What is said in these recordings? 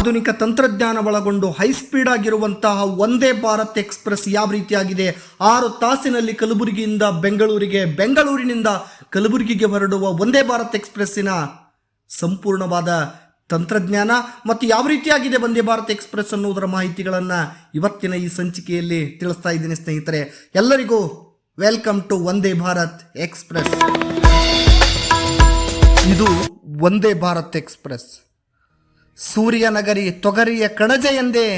ಆಧುನಿಕ ತಂತ್ರಜ್ಞಾನ ಒಳಗೊಂಡು ಹೈ ಸ್ಪೀಡ್ ಆಗಿರುವಂತಹ ಒಂದೇ ಭಾರತ್ ಎಕ್ಸ್ಪ್ರೆಸ್ ಯಾವ ರೀತಿಯಾಗಿದೆ? ಆರು ತಾಸಿನಲ್ಲಿ ಕಲಬುರಗಿಯಿಂದ ಬೆಂಗಳೂರಿಗೆ, ಬೆಂಗಳೂರಿನಿಂದ ಕಲಬುರಗಿಗೆ ಹೊರಡುವ ಒಂದೇ ಭಾರತ್ ಎಕ್ಸ್ಪ್ರೆಸ್ಸಿನ ಸಂಪೂರ್ಣವಾದ ತಂತ್ರಜ್ಞಾನ ಮತ್ತು ಯಾವ ರೀತಿಯಾಗಿದೆ ವಂದೇ ಭಾರತ್ ಎಕ್ಸ್ಪ್ರೆಸ್ ಅನ್ನುವುದರ ಮಾಹಿತಿಗಳನ್ನು ಇವತ್ತಿನ ಈ ಸಂಚಿಕೆಯಲ್ಲಿ ತಿಳಿಸ್ತಾ ಇದ್ದೀನಿ ಸ್ನೇಹಿತರೆ. ಎಲ್ಲರಿಗೂ welcome to Vande Bharat express. ಇದು ವಂದೇ ಭಾರತ್ ಎಕ್ಸ್ಪ್ರೆಸ್. ಸೂರ್ಯನಗರಿ ತೊಗರಿಯ ಕಣಜ ಎಂದೇ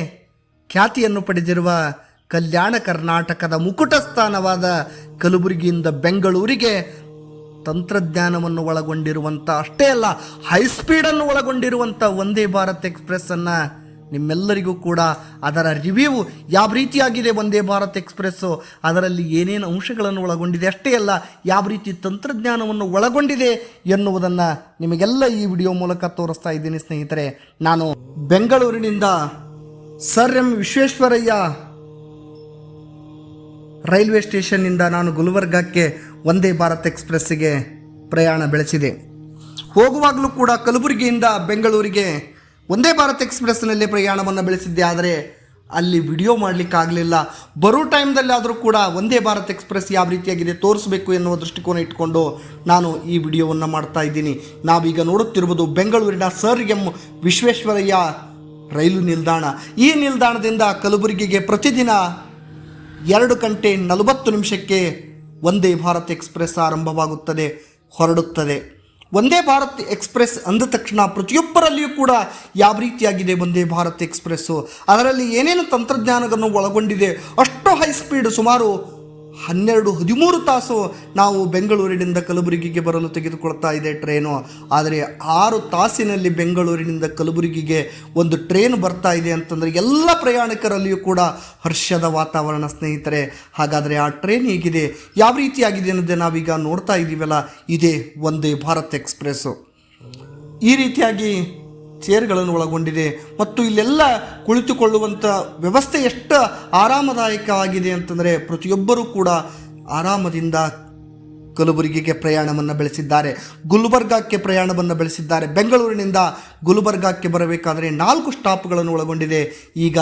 ಖ್ಯಾತಿಯನ್ನು ಪಡೆದಿರುವ ಕಲ್ಯಾಣ ಕರ್ನಾಟಕದ ಮುಕುಟ ಸ್ಥಾನವಾದ ಕಲಬುರಗಿಯಿಂದ ಬೆಂಗಳೂರಿಗೆ ತಂತ್ರಜ್ಞಾನವನ್ನು ಒಳಗೊಂಡಿರುವಂಥ ಅಷ್ಟೇ ಅಲ್ಲ ಹೈ ಸ್ಪೀಡನ್ನು ಒಳಗೊಂಡಿರುವಂಥ ವಂದೇ ಭಾರತ್ ಎಕ್ಸ್ಪ್ರೆಸ್ಸನ್ನು ನಿಮ್ಮೆಲ್ಲರಿಗೂ ಕೂಡ ಅದರ ರಿವ್ಯೂ ಯಾವ ರೀತಿಯಾಗಿದೆ ವಂದೇ ಭಾರತ್ ಎಕ್ಸ್ಪ್ರೆಸ್ಸು? ಅದರಲ್ಲಿ ಏನೇನು ಅಂಶಗಳನ್ನು ಒಳಗೊಂಡಿದೆ? ಅಷ್ಟೇ ಅಲ್ಲ, ಯಾವ ರೀತಿ ತಂತ್ರಜ್ಞಾನವನ್ನು ಒಳಗೊಂಡಿದೆ ಎನ್ನುವುದನ್ನು ನಿಮಗೆಲ್ಲ ಈ ವಿಡಿಯೋ ಮೂಲಕ ತೋರಿಸ್ತಾ ಇದ್ದೀನಿ ಸ್ನೇಹಿತರೆ. ನಾನು ಬೆಂಗಳೂರಿನಿಂದ ಸರ್ ಎಂ ವಿಶ್ವೇಶ್ವರಯ್ಯ ರೈಲ್ವೆ ಸ್ಟೇಷನ್ನಿಂದ ನಾನು ಗುಲ್ಬರ್ಗಕ್ಕೆ ವಂದೇ ಭಾರತ್ ಎಕ್ಸ್ಪ್ರೆಸ್ಸಿಗೆ ಪ್ರಯಾಣ ಬೆಳೆಸಿದೆ. ಹೋಗುವಾಗಲೂ ಕೂಡ ಕಲಬುರಗಿಯಿಂದ ಬೆಂಗಳೂರಿಗೆ ಒಂದೇ ಭಾರತ್ ಎಕ್ಸ್ಪ್ರೆಸ್ನಲ್ಲಿ ಪ್ರಯಾಣವನ್ನು ಬೆಳೆಸಿದ್ದೆ, ಆದರೆ ಅಲ್ಲಿ ವಿಡಿಯೋ ಮಾಡಲಿಕ್ಕಾಗಲಿಲ್ಲ. ಬರೋ ಟೈಮ್ದಲ್ಲಿ ಆದರೂ ಕೂಡ ಒಂದೇ ಭಾರತ್ ಎಕ್ಸ್ಪ್ರೆಸ್ ಯಾವ ರೀತಿಯಾಗಿದೆ, ತೋರಿಸಬೇಕು ಎನ್ನುವ ದೃಷ್ಟಿಕೋನ ಇಟ್ಕೊಂಡು ನಾನು ಈ ವಿಡಿಯೋವನ್ನು ಮಾಡ್ತಾ ಇದ್ದೀನಿ. ನಾವೀಗ ನೋಡುತ್ತಿರುವುದು ಬೆಂಗಳೂರಿನ ಸರ್ ಎಂ ವಿಶ್ವೇಶ್ವರಯ್ಯ ರೈಲು ನಿಲ್ದಾಣ. ಈ ನಿಲ್ದಾಣದಿಂದ ಕಲಬುರಗಿಗೆ ಪ್ರತಿದಿನ ಎರಡು ಗಂಟೆ ನಲವತ್ತು ನಿಮಿಷಕ್ಕೆ ಒಂದೇ ಭಾರತ್ ಎಕ್ಸ್ಪ್ರೆಸ್ ಆರಂಭವಾಗುತ್ತದೆ, ಹೊರಡುತ್ತದೆ. ಒಂದೇ ಭಾರತ್ ಎಕ್ಸ್ಪ್ರೆಸ್ ಅಂದ ತಕ್ಷಣ ಪ್ರತಿಯೊಬ್ಬರಲ್ಲಿಯೂ ಕೂಡ ಯಾವ ರೀತಿಯಾಗಿದೆ ಒಂದೇ ಭಾರತ್ ಎಕ್ಸ್ಪ್ರೆಸ್ಸು? ಅದರಲ್ಲಿ ಏನೇನು ತಂತ್ರಜ್ಞಾನಗಳನ್ನು ಒಳಗೊಂಡಿದೆ? ಅಷ್ಟು ಹೈ ಸ್ಪೀಡ್ ಸುಮಾರು ಹನ್ನೆರಡು, ಹದಿಮೂರು ತಾಸು ನಾವು ಬೆಂಗಳೂರಿನಿಂದ ಕಲಬುರಗಿಗೆ ಬರಲು ತೆಗೆದುಕೊಳ್ತಾ ಇದೆ ಟ್ರೈನು. ಆದರೆ ಆರು ತಾಸಿನಲ್ಲಿ ಬೆಂಗಳೂರಿನಿಂದ ಕಲಬುರಗಿಗೆ ಒಂದು ಟ್ರೈನ್ ಬರ್ತಾ ಇದೆ ಅಂತಂದರೆ ಎಲ್ಲ ಪ್ರಯಾಣಿಕರಲ್ಲಿಯೂ ಕೂಡ ಹರ್ಷದ ವಾತಾವರಣ ಸ್ನೇಹಿತರೆ. ಹಾಗಾದರೆ ಆ ಟ್ರೈನ್ ಹೇಗಿದೆ? ಯಾವ ರೀತಿಯಾಗಿದೆ ಅನ್ನೋದೇ ನಾವೀಗ ನೋಡ್ತಾ ಇದ್ದೀವಲ್ಲ ಇದೇ ಒಂದೇ ಭಾರತ್ ಎಕ್ಸ್ಪ್ರೆಸ್ಸು. ಈ ರೀತಿಯಾಗಿ ಚೇರ್ಗಳನ್ನು ಒಳಗೊಂಡಿದೆ ಮತ್ತು ಇಲ್ಲೆಲ್ಲ ಕುಳಿತುಕೊಳ್ಳುವಂಥ ವ್ಯವಸ್ಥೆ ಎಷ್ಟು ಆರಾಮದಾಯಕವಾಗಿದೆ ಅಂತಂದರೆ ಪ್ರತಿಯೊಬ್ಬರೂ ಕೂಡ ಆರಾಮದಿಂದ ಕಲಬುರಗಿಗೆ ಪ್ರಯಾಣವನ್ನು ಬೆಳೆಸಿದ್ದಾರೆ. ಗುಲ್ಬರ್ಗಾಕ್ಕೆ ಪ್ರಯಾಣವನ್ನು ಬೆಳೆಸಿದ್ದಾರೆ. ಬೆಂಗಳೂರಿನಿಂದ ಗುಲ್ಬರ್ಗಾಕ್ಕೆ ಬರಬೇಕಾದರೆ ನಾಲ್ಕು ಸ್ಟಾಪ್ಗಳನ್ನು ಒಳಗೊಂಡಿದೆ. ಈಗ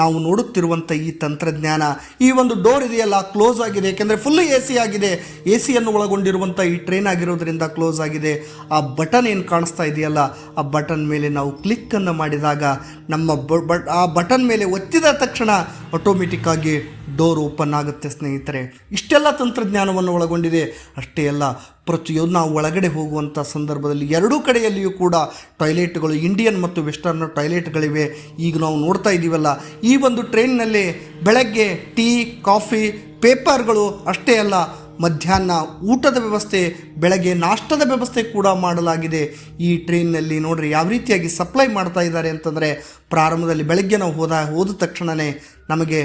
ನಾವು ನೋಡುತ್ತಿರುವಂಥ ಈ ತಂತ್ರಜ್ಞಾನ ಈ ಒಂದು ಡೋರ್ ಇದೆಯಲ್ಲ ಕ್ಲೋಸ್ ಆಗಿದೆ. ಏಕೆಂದರೆ ಫುಲ್ ಎ ಸಿ ಆಗಿದೆ. ಎ ಸಿಯನ್ನು ಒಳಗೊಂಡಿರುವಂಥ ಈ ಟ್ರೈನ್ ಆಗಿರೋದ್ರಿಂದ ಕ್ಲೋಸ್ ಆಗಿದೆ. ಆ ಬಟನ್ ಏನು ಕಾಣಿಸ್ತಾ ಇದೆಯಲ್ಲ, ಆ ಬಟನ್ ಮೇಲೆ ನಾವು ಕ್ಲಿಕ್ಕನ್ನು ಮಾಡಿದಾಗ ನಮ್ಮ ಬಟ್ ಆ ಬಟನ್ ಮೇಲೆ ಒತ್ತಿದ ತಕ್ಷಣ ಆಟೋಮೆಟಿಕ್ ಆಗಿ ಡೋರ್ ಓಪನ್ ಆಗುತ್ತೆ ಸ್ನೇಹಿತರೆ. ಇಷ್ಟೆಲ್ಲ ತಂತ್ರಜ್ಞಾನವನ್ನು ಒಳಗೊಂಡಿದೆ. ಅಷ್ಟೇ ಅಲ್ಲ ಪ್ರತಿಯೊಂದು ನಾವು ಒಳಗಡೆ ಹೋಗುವಂಥ ಸಂದರ್ಭದಲ್ಲಿ ಎರಡೂ ಕಡೆಯಲ್ಲಿಯೂ ಕೂಡ ಟಾಯ್ಲೆಟ್ಗಳು, ಇಂಡಿಯನ್ ಮತ್ತು ವೆಸ್ಟರ್ನ್ ಟಾಯ್ಲೆಟ್ಗಳಿವೆ. ಈಗ ನಾವು ನೋಡ್ತಾ ಇದ್ದೀವಲ್ಲ, ಈ ಒಂದು ಟ್ರೈನ್ನಲ್ಲಿ ಬೆಳಗ್ಗೆ ಟೀ, ಕಾಫಿ, ಪೇಪರ್ಗಳು ಅಷ್ಟೇ ಅಲ್ಲ, ಮಧ್ಯಾಹ್ನ ಊಟದ ವ್ಯವಸ್ಥೆ, ಬೆಳಗ್ಗೆ ನಾಷ್ಟದ ವ್ಯವಸ್ಥೆ ಕೂಡ ಮಾಡಲಾಗಿದೆ. ಈ ಟ್ರೈನ್ನಲ್ಲಿ ನೋಡ್ರಿ ಯಾವ ರೀತಿಯಾಗಿ ಸಪ್ಲೈ ಮಾಡ್ತಾ ಇದ್ದಾರೆ ಅಂತಂದರೆ, ಪ್ರಾರಂಭದಲ್ಲಿ ಬೆಳಗ್ಗೆ ನಾವು ಹೋದ ಹೋದ ತಕ್ಷಣವೇ ನಮಗೆ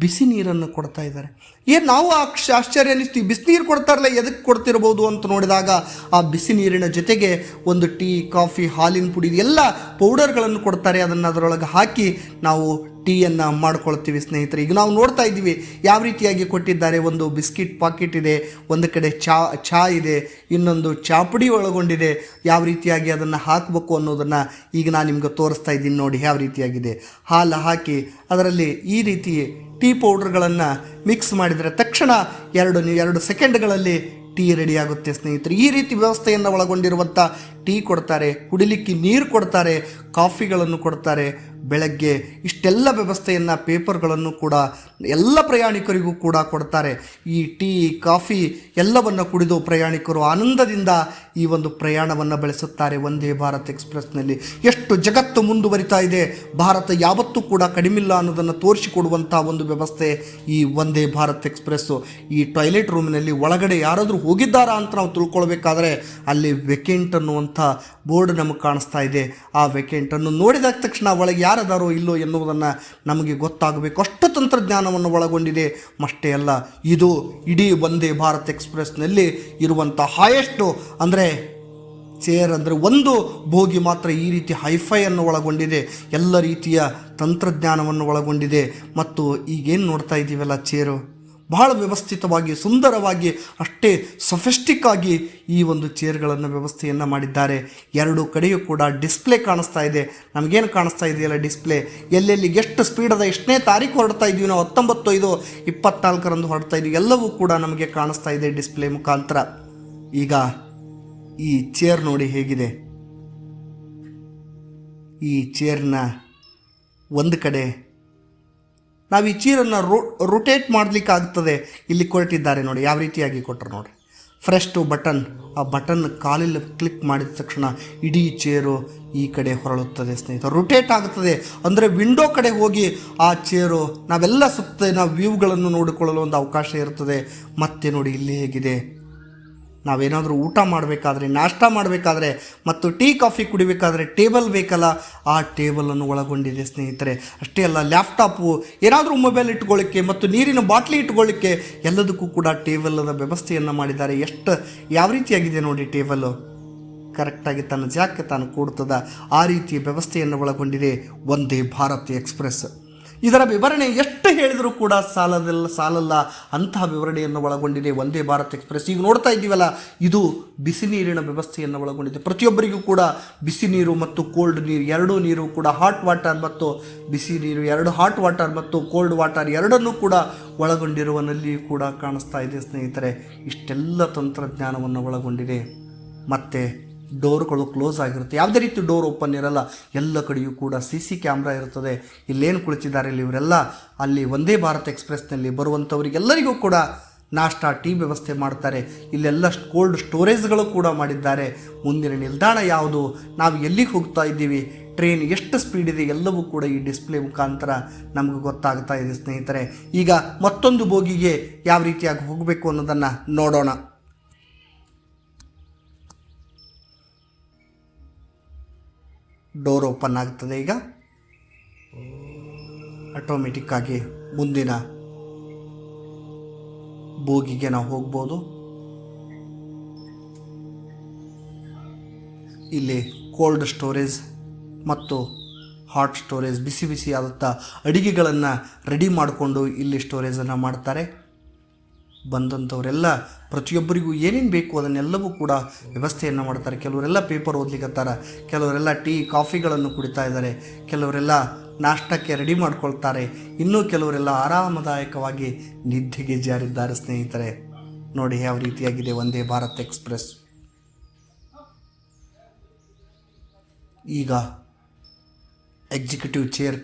ಬಿಸಿ ನೀರನ್ನು ಕೊಡ್ತಾ ಇದ್ದಾರೆ. ಏನು ನಾವು ಆ ಆಶ್ಚರ್ಯ ಅನ್ನಿಸ್ತೀವಿ ಬಿಸಿನೀರು ಕೊಡ್ತಾರಲ್ಲ ಎದಕ್ಕೆ ಕೊಡ್ತಿರ್ಬೋದು ಅಂತ ನೋಡಿದಾಗ ಆ ಬಿಸಿ ನೀರಿನ ಜೊತೆಗೆ ಒಂದು ಟೀ, ಕಾಫಿ, ಹಾಲಿನ ಪುಡಿ ಎಲ್ಲ ಪೌಡರ್ಗಳನ್ನು ಕೊಡ್ತಾರೆ. ಅದನ್ನು ಅದರೊಳಗೆ ಹಾಕಿ ನಾವು ಟೀಯನ್ನು ಮಾಡ್ಕೊಳ್ತೀವಿ ಸ್ನೇಹಿತರೆ. ಈಗ ನಾವು ನೋಡ್ತಾ ಇದ್ದೀವಿ, ಯಾವ ರೀತಿಯಾಗಿ ಕೊಟ್ಟಿದ್ದಾರೆ. ಒಂದು ಬಿಸ್ಕಿಟ್ ಪಾಕೆಟ್ ಇದೆ, ಒಂದು ಕಡೆ ಚಾ ಚಾ ಇದೆ, ಇನ್ನೊಂದು ಚಾಪುಡಿ ಒಳಗೊಂಡಿದೆ. ಯಾವ ರೀತಿಯಾಗಿ ಅದನ್ನು ಹಾಕಬೇಕು ಅನ್ನೋದನ್ನು ಈಗ ನಾನು ನಿಮ್ಗೆ ತೋರಿಸ್ತಾ ಇದ್ದೀನಿ ನೋಡಿ, ಯಾವ ರೀತಿಯಾಗಿದೆ. ಹಾಲು ಹಾಕಿ ಅದರಲ್ಲಿ ಈ ರೀತಿ ಟೀ ಪೌಡ್ರ್ಗಳನ್ನು ಮಿಕ್ಸ್ ಮಾಡಿದರೆ ತಕ್ಷಣ ಎರಡು ಎರಡು ಸೆಕೆಂಡ್ಗಳಲ್ಲಿ ಟೀ ರೆಡಿ ಆಗುತ್ತೆ ಸ್ನೇಹಿತರೆ. ಈ ರೀತಿ ವ್ಯವಸ್ಥೆಯನ್ನು ಒಳಗೊಂಡಿರುವಂಥ ಟೀ ಕೊಡ್ತಾರೆ, ಕುಡಿಲಿಕ್ಕೆ ನೀರು ಕೊಡ್ತಾರೆ, ಕಾಫಿಗಳನ್ನು ಕೊಡ್ತಾರೆ ಬೆಳಗ್ಗೆ ಇಷ್ಟೆಲ್ಲ ವ್ಯವಸ್ಥೆಯನ್ನು ಪೇಪರ್ಗಳನ್ನು ಕೂಡ ಎಲ್ಲ ಪ್ರಯಾಣಿಕರಿಗೂ ಕೂಡ ಕೊಡ್ತಾರೆ. ಈ ಟೀ, ಕಾಫಿ ಎಲ್ಲವನ್ನು ಕುಡಿದು ಪ್ರಯಾಣಿಕರು ಆನಂದದಿಂದ ಈ ಒಂದು ಪ್ರಯಾಣವನ್ನು ಬೆಳೆಸುತ್ತಾರೆ ವಂದೇ ಭಾರತ್ ಎಕ್ಸ್ಪ್ರೆಸ್ನಲ್ಲಿ. ಎಷ್ಟು ಜಗತ್ತು ಮುಂದುವರಿತಾ ಇದೆ, ಭಾರತ ಯಾವತ್ತೂ ಕೂಡ ಕಡಿಮಿಲ್ಲ ಅನ್ನೋದನ್ನು ತೋರಿಸಿಕೊಡುವಂಥ ಒಂದು ವ್ಯವಸ್ಥೆ ಈ ವಂದೇ ಭಾರತ್ ಎಕ್ಸ್ಪ್ರೆಸ್ಸು. ಈ ಟಾಯ್ಲೆಟ್ ರೂಮಿನಲ್ಲಿ ಒಳಗಡೆ ಯಾರಾದರೂ ಹೋಗಿದ್ದಾರಾ ಅಂತ ನಾವು ತಿಳ್ಕೊಳ್ಬೇಕಾದ್ರೆ ಅಲ್ಲಿ ವೆಕೆಂಟ್ ಅನ್ನುವಂಥ ಬೋರ್ಡ್ ನಮಗೆ ಕಾಣಿಸ್ತಾ ಇದೆ. ಆ ವೆಕೆಂಟನ್ನು ನೋಡಿದ ತಕ್ಷಣ ಒಳಗೆ ಯಾರದಾರೋ ಇಲ್ಲೋ ಎನ್ನುವುದನ್ನು ನಮಗೆ ಗೊತ್ತಾಗಬೇಕು. ಅಷ್ಟು ತಂತ್ರಜ್ಞಾನವನ್ನು ಒಳಗೊಂಡಿದೆ. ಅಷ್ಟೇ ಅಲ್ಲ, ಇದು ಇಡೀ ಒಂದೇ ಭಾರತ್ ಎಕ್ಸ್ಪ್ರೆಸ್ನಲ್ಲಿ ಇರುವಂಥ ಹಾಯೆಸ್ಟು ಅಂದರೆ ಚೇರ್ ಅಂದರೆ ಒಂದು ಭೋಗಿ ಮಾತ್ರ ಈ ರೀತಿ ಹೈಫೈಯನ್ನು ಒಳಗೊಂಡಿದೆ. ಎಲ್ಲ ರೀತಿಯ ತಂತ್ರಜ್ಞಾನವನ್ನು ಒಳಗೊಂಡಿದೆ. ಮತ್ತು ಈಗೇನು ನೋಡ್ತಾ ಇದ್ದೀವಲ್ಲ ಚೇರು ಬಹಳ ವ್ಯವಸ್ಥಿತವಾಗಿ, ಸುಂದರವಾಗಿ, ಅಷ್ಟೇ ಸೊಫೆಸ್ಟಿಕ್ ಆಗಿ ಈ ಒಂದು ಚೇರ್ಗಳನ್ನು ವ್ಯವಸ್ಥೆಯನ್ನು ಮಾಡಿದ್ದಾರೆ. ಎರಡು ಕಡೆಯೂ ಕೂಡ ಡಿಸ್ಪ್ಲೇ ಕಾಣಿಸ್ತಾ ಇದೆ. ನಮಗೇನು ಕಾಣಿಸ್ತಾ ಇದೆಯಲ್ಲ ಡಿಸ್ಪ್ಲೇ ಎಲ್ಲೆಲ್ಲಿ ಎಷ್ಟು ಸ್ಪೀಡದ ಎಷ್ಟನೇ ತಾರೀಕು ಹೊರಡ್ತಾ ಇದೀವಿ ನಾವು ಹತ್ತೊಂಬತ್ತು ಐದು ಇಪ್ಪತ್ನಾಲ್ಕರಂದು ಹೊರಡ್ತಾ ಇದೀವಿ. ಎಲ್ಲವೂ ಕೂಡ ನಮಗೆ ಕಾಣಿಸ್ತಾ ಇದೆ ಡಿಸ್ಪ್ಲೇ ಮುಖಾಂತರ. ಈಗ ಈ ಚೇರ್ ನೋಡಿ ಹೇಗಿದೆ. ಈ ಚೇರ್ನ ಒಂದು ಕಡೆ ನಾವು ಈ ಚೀರನ್ನು ರೋ ರೊಟೇಟ್ ಮಾಡಲಿಕ್ಕೆ ಆಗ್ತದೆ ಇಲ್ಲಿ ಕೊಟ್ಟಿದ್ದಾರೆ ನೋಡಿ, ಯಾವ ರೀತಿಯಾಗಿ ಕೊಟ್ಟರು ನೋಡಿ ಫ್ರೆಶ್ ಟು ಬಟನ್ ಆ ಬಟನ್ ಕಾಲಲ್ಲಿ ಕ್ಲಿಕ್ ಮಾಡಿದ ತಕ್ಷಣ ಇಡೀ ಚೇರು ಈ ಕಡೆ ಹೊರಳುತ್ತದೆ ಸ್ನೇಹಿತ ರೊಟೇಟ್ ಆಗುತ್ತದೆ ಅಂದರೆ ವಿಂಡೋ ಕಡೆ ಹೋಗಿ ಆ ಚೇರು, ನಾವೆಲ್ಲ ಸುತ್ತ ನಾವು ವ್ಯೂವ್ಗಳನ್ನು ನೋಡಿಕೊಳ್ಳಲು ಒಂದು ಅವಕಾಶ ಇರುತ್ತದೆ ಮತ್ತೆ ನೋಡಿ, ಇಲ್ಲಿ ಹೇಗಿದೆ. ನಾವೇನಾದರೂ ಊಟ ಮಾಡಬೇಕಾದ್ರೆ, ನಾಷ್ಟ ಮಾಡಬೇಕಾದ್ರೆ ಮತ್ತು ಟೀ, ಕಾಫಿ ಕುಡಿಬೇಕಾದ್ರೆ ಟೇಬಲ್ ಬೇಕಲ್ಲ, ಆ ಟೇಬಲನ್ನು ಒಳಗೊಂಡಿದೆ ಸ್ನೇಹಿತರೆ. ಅಷ್ಟೇ ಅಲ್ಲ, ಲ್ಯಾಪ್ಟಾಪು, ಏನಾದರೂ ಮೊಬೈಲ್ ಇಟ್ಕೊಳ್ಳಿಕ್ಕೆ ಮತ್ತು ನೀರಿನ ಬಾಟ್ಲಿ ಇಟ್ಕೊಳ್ಳಿಕ್ಕೆ ಎಲ್ಲದಕ್ಕೂ ಕೂಡ ಟೇಬಲದ ವ್ಯವಸ್ಥೆಯನ್ನು ಮಾಡಿದ್ದಾರೆ. ಎಷ್ಟು, ಯಾವ ರೀತಿಯಾಗಿದೆ ನೋಡಿ ಟೇಬಲು? ಕರೆಕ್ಟಾಗಿ ತನ್ನ ಜಾಗಕ್ಕೆ ತಾನು ಕೂಡ್ತದ, ಆ ರೀತಿಯ ವ್ಯವಸ್ಥೆಯನ್ನು ಒಳಗೊಂಡಿದೆ. ಒಂದೇ ಭಾರತ್ ಎಕ್ಸ್ಪ್ರೆಸ್. ಇದರ ವಿವರಣೆ ಎಷ್ಟು ಹೇಳಿದರೂ ಕೂಡ ಸಾಲದಲ್ಲ, ಸಾಲಲ್ಲ. ಅಂತಹ ವಿವರಣೆಯನ್ನು ಒಳಗೊಂಡಿದೆ ಒಂದೇ ಭಾರತ್ ಎಕ್ಸ್ಪ್ರೆಸ್. ಈಗ ನೋಡ್ತಾ ಇದ್ದೀವಲ್ಲ, ಇದು ಬಿಸಿ ನೀರಿನ ವ್ಯವಸ್ಥೆಯನ್ನು ಒಳಗೊಂಡಿದೆ. ಪ್ರತಿಯೊಬ್ಬರಿಗೂ ಕೂಡ ಬಿಸಿ ನೀರು ಮತ್ತು ಕೋಲ್ಡ್ ನೀರು, ಎರಡೂ ನೀರು ಕೂಡ ಹಾಟ್ ವಾಟರ್ ಮತ್ತು ಬಿಸಿ ನೀರು, ಎರಡು ಹಾಟ್ ವಾಟರ್ ಮತ್ತು ಕೋಲ್ಡ್ ವಾಟರ್ ಎರಡನ್ನೂ ಕೂಡ ಒಳಗೊಂಡಿರುವ ನಲ್ಲಿ ಕೂಡ ಕಾಣಿಸ್ತಾ ಇದೆ ಸ್ನೇಹಿತರೆ. ಇಷ್ಟೆಲ್ಲ ತಂತ್ರಜ್ಞಾನವನ್ನು ಒಳಗೊಂಡಿದೆ. ಮತ್ತು ಡೋರ್ಗಳು ಕ್ಲೋಸ್ ಆಗಿರುತ್ತೆ. ಯಾವುದೇ ರೀತಿ ಡೋರ್ ಓಪನ್ ಇರಲ್ಲ, ಎಲ್ಲ ಕಡೆಯೂ ಕೂಡ ಸಿ ಸಿ ಕ್ಯಾಮ್ರಾ ಇರುತ್ತದೆ ಇಲ್ಲೇನು ಕುಳಿತಿದ್ದಾರೆ ಇಲ್ಲಿ ಇವರೆಲ್ಲ? ಅಲ್ಲಿ ಒಂದೇ ಭಾರತ್ ಎಕ್ಸ್ಪ್ರೆಸ್ನಲ್ಲಿ ಬರುವಂಥವರಿಗೆಲ್ಲರಿಗೂ ಕೂಡ ನಾಷ್ಟಾ, ಟೀ ವ್ಯವಸ್ಥೆ ಮಾಡ್ತಾರೆ. ಇಲ್ಲೆಲ್ಲ ಕೋಲ್ಡ್ ಸ್ಟೋರೇಜ್ಗಳು ಕೂಡ ಮಾಡಿದ್ದಾರೆ. ಮುಂದಿನ ನಿಲ್ದಾಣ ಯಾವುದು? ನಾವು ಎಲ್ಲಿಗೆ ಹೋಗ್ತಾ ಇದ್ದೀವಿ? ಟ್ರೈನ್ ಎಷ್ಟು ಸ್ಪೀಡ್ ಇದೆ? ಎಲ್ಲವೂ ಕೂಡ ಈ ಡಿಸ್ಪ್ಲೇ ಮುಖಾಂತರ ನಮಗೆ ಗೊತ್ತಾಗ್ತಾ ಇದೆ ಸ್ನೇಹಿತರೆ. ಈಗ ಮತ್ತೊಂದು ಬೋಗಿಗೆ ಯಾವ ರೀತಿಯಾಗಿ ಹೋಗಬೇಕು ಅನ್ನೋದನ್ನು ನೋಡೋಣ. ಡೋರ್ ಓಪನ್ ಆಗ್ತದೆ ಈಗ. ಆಟೋಮೆಟಿಕ್ಕಾಗಿ ಮುಂದಿನ ಬೋಗಿಗೆ ನಾವು ಹೋಗ್ಬೋದು. ಇಲ್ಲಿ ಕೋಲ್ಡ್ ಸ್ಟೋರೇಜ್ ಮತ್ತು ಹಾಟ್ ಸ್ಟೋರೇಜ್ ಬಿಸಿ ಬಿಸಿ ಆದಂಥ ಅಡಿಗೆಗಳನ್ನು ರೆಡಿ ಮಾಡಿಕೊಂಡು ಇಲ್ಲಿ ಸ್ಟೋರೇಜನ್ನು ಮಾಡ್ತಾರೆ. ಬಂದಂಥವರೆಲ್ಲ ಪ್ರತಿಯೊಬ್ಬರಿಗೂ ಏನೇನು ಬೇಕು ಅದನ್ನೆಲ್ಲವೂ ಕೂಡ ವ್ಯವಸ್ಥೆಯನ್ನು ಮಾಡ್ತಾರೆ. ಕೆಲವರೆಲ್ಲ ಪೇಪರ್ ಓದ್ಲಿಕ್ಕತ್ತಾರ ಕೆಲವರೆಲ್ಲ ಟೀ, ಕಾಫಿಗಳನ್ನು ಕುಡಿತಾ ಇದ್ದಾರೆ, ಕೆಲವರೆಲ್ಲ ನಾಷ್ಟಕ್ಕೆ ರೆಡಿ ಮಾಡ್ಕೊಳ್ತಾರೆ, ಇನ್ನೂ ಕೆಲವರೆಲ್ಲ ಆರಾಮದಾಯಕವಾಗಿ ನಿದ್ದೆಗೆ ಜಾರಿದ್ದಾರೆ ಸ್ನೇಹಿತರೆ. ನೋಡಿ, ಯಾವ ರೀತಿಯಾಗಿದೆ ಒಂದೇ ಭಾರತ್ ಎಕ್ಸ್ಪ್ರೆಸ್. ಈಗ ಎಕ್ಸಿಕ್ಯೂಟಿವ್ ಚೇರ್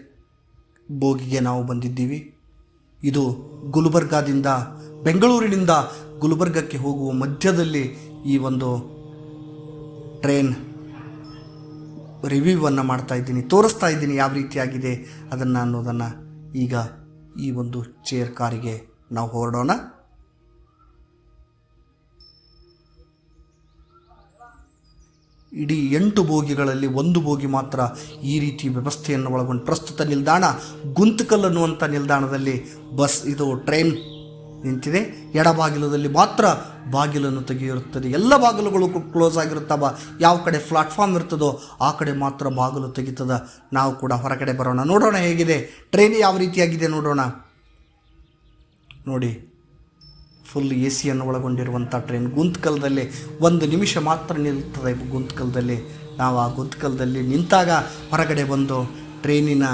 ಬೋಗಿಗೆ ನಾವು ಬಂದಿದ್ದೀವಿ. ಇದು ಗುಲ್ಬರ್ಗಾದಿಂದ ಬೆಂಗಳೂರಿನಿಂದ ಗುಲ್ಬರ್ಗಕ್ಕೆ ಹೋಗುವ ಮಧ್ಯದಲ್ಲಿ ಈ ಒಂದು ಟ್ರೈನ್ ರಿವ್ಯೂವನ್ನು ಮಾಡ್ತಾ ಇದ್ದೀನಿ. ತೋರಿಸ್ತಾ ಇದ್ದೀನಿ ಯಾವ ರೀತಿಯಾಗಿದೆ ಅದನ್ನು ಅನ್ನೋದನ್ನು. ಈಗ ಈ ಒಂದು ಚೇರ್ ಕಾರಿಗೆ ನಾವು ಹೊರಡೋಣ. ಇಡೀ ಎಂಟು ಬೋಗಿಗಳಲ್ಲಿ ಒಂದು ಬೋಗಿ ಮಾತ್ರ ಈ ರೀತಿ ವ್ಯವಸ್ಥೆಯನ್ನು ಒಳಗೊಂಡು ಪ್ರಸ್ತುತ ನಿಲ್ದಾಣ ಗುಂತಕಲ್ ಅನ್ನುವಂಥ ನಿಲ್ದಾಣದಲ್ಲಿ ಬಸ್ ಇದು ಟ್ರೈನ್ ನಿಂತಿದೆ. ಎಡಬಾಗಿಲದಲ್ಲಿ ಮಾತ್ರ ಬಾಗಿಲನ್ನು ತೆಗೆಯಿರುತ್ತದೆ ಎಲ್ಲ ಬಾಗಿಲುಗಳು ಕ್ಲೋಸ್ ಆಗಿರುತ್ತವ. ಯಾವ ಕಡೆ ಪ್ಲಾಟ್ಫಾರ್ಮ್ ಇರ್ತದೋ ಆ ಕಡೆ ಮಾತ್ರ ಬಾಗಿಲು ತೆಗಿತದ. ನಾವು ಕೂಡ ಹೊರಗಡೆ ಬರೋಣ. ನೋಡೋಣ ಹೇಗಿದೆ. ಟ್ರೈನ್ ಯಾವ ರೀತಿಯಾಗಿದೆ ನೋಡೋಣ. ನೋಡಿ. ಫುಲ್ ಎ ಸಿಯನ್ನು ಒಳಗೊಂಡಿರುವಂಥ ಟ್ರೈನ್ ಗುಂತ್ಕಲ್ದಲ್ಲಿ ಒಂದು ನಿಮಿಷ ಮಾತ್ರ ನಿಲ್ತದೆ ಗುಂತ್ಕಲ್ದಲ್ಲಿ. ನಾವು ಆ ಗುಂತ್ಕಲ್ದಲ್ಲಿ ನಿಂತಾಗ ಹೊರಗಡೆ ಬಂದು ಟ್ರೈನಿನ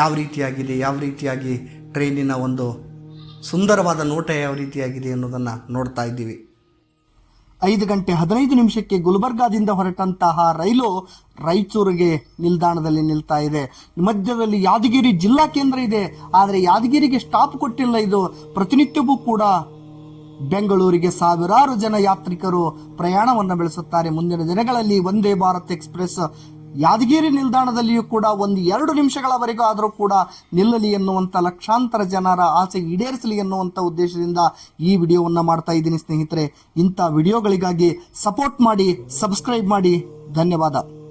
ಯಾವ ರೀತಿಯಾಗಿದೆ, ಯಾವ ರೀತಿಯಾಗಿ ಟ್ರೈನಿನ ಒಂದು ಸುಂದರವಾದ ನೋಟ ಯಾವ ರೀತಿಯಾಗಿದೆ ಅನ್ನೋದನ್ನು ನೋಡ್ತಾ ಇದ್ದೀವಿ. ಐದು ಗಂಟೆ ಹದಿನೈದು ನಿಮಿಷಕ್ಕೆ ಗುಲ್ಬರ್ಗಾದಿಂದ ಹೊರಟಂತಹ ರೈಲು ರಾಯಚೂರಿಗೆ ನಿಲ್ದಾಣದಲ್ಲಿ ನಿಲ್ತಾ ಇದೆ. ಮಧ್ಯದಲ್ಲಿ ಯಾದಗಿರಿ ಜಿಲ್ಲಾ ಕೇಂದ್ರ ಇದೆ. ಆದರೆ ಯಾದಗಿರಿಗೆ ಸ್ಟಾಪ್ ಕೊಟ್ಟಿಲ್ಲ ಇದು. ಪ್ರತಿನಿತ್ಯವೂ ಕೂಡ ಬೆಂಗಳೂರಿಗೆ ಸಾವಿರಾರು ಜನ ಯಾತ್ರಿಕರು ಪ್ರಯಾಣವನ್ನು ಬೆಳೆಸುತ್ತಾರೆ. ಮುಂದಿನ ದಿನಗಳಲ್ಲಿ ವಂದೇ ಭಾರತ್ ಎಕ್ಸ್ಪ್ರೆಸ್ ಯಾದಗಿರಿ ನಿಲ್ದಾಣದಲ್ಲಿಯೂ ಕೂಡ ಒಂದು ಎರಡು ನಿಮಿಷಗಳವರೆಗೂ ಆದರೂ ಕೂಡ ನಿಲ್ಲಲಿ ಎನ್ನುವಂಥ ಲಕ್ಷಾಂತರ ಜನರ ಆಸೆ ಈಡೇರಿಸಲಿ ಎನ್ನುವಂಥ ಉದ್ದೇಶದಿಂದ ಈ ವಿಡಿಯೋವನ್ನು ಮಾಡ್ತಾ ಇದ್ದೀನಿ ಸ್ನೇಹಿತರೆ. ಇಂಥ ವಿಡಿಯೋಗಳಿಗಾಗಿ ಸಪೋರ್ಟ್ ಮಾಡಿ, ಸಬ್ಸ್ಕ್ರೈಬ್ ಮಾಡಿ. ಧನ್ಯವಾದ.